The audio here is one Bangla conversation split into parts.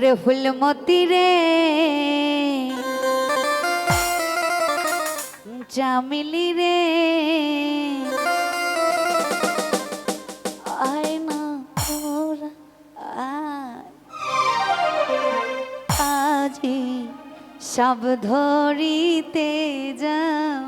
ওরে ফুলমতি রে। চামিলি রে। আজি সব ধরিতে যাব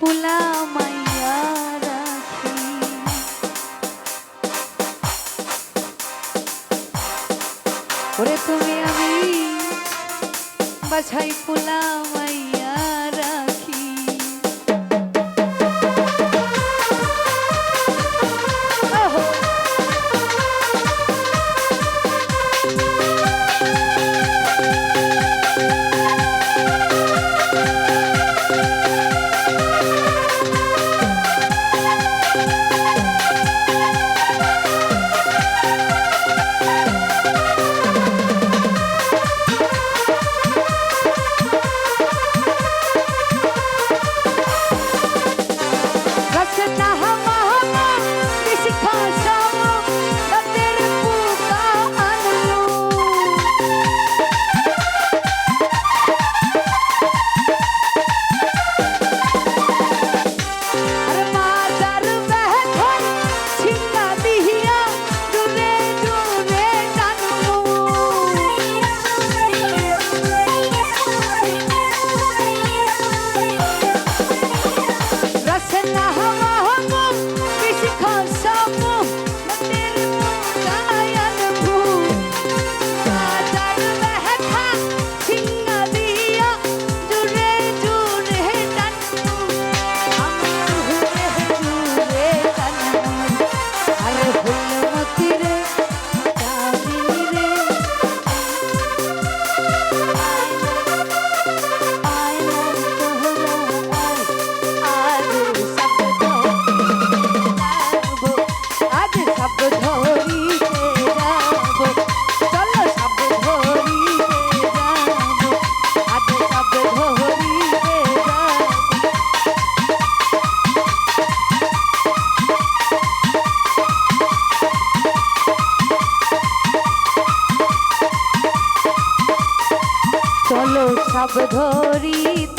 পোলা মাইয়া রাখি। ওরে তুমি আমি বাছাই পোলা সব ধরিতে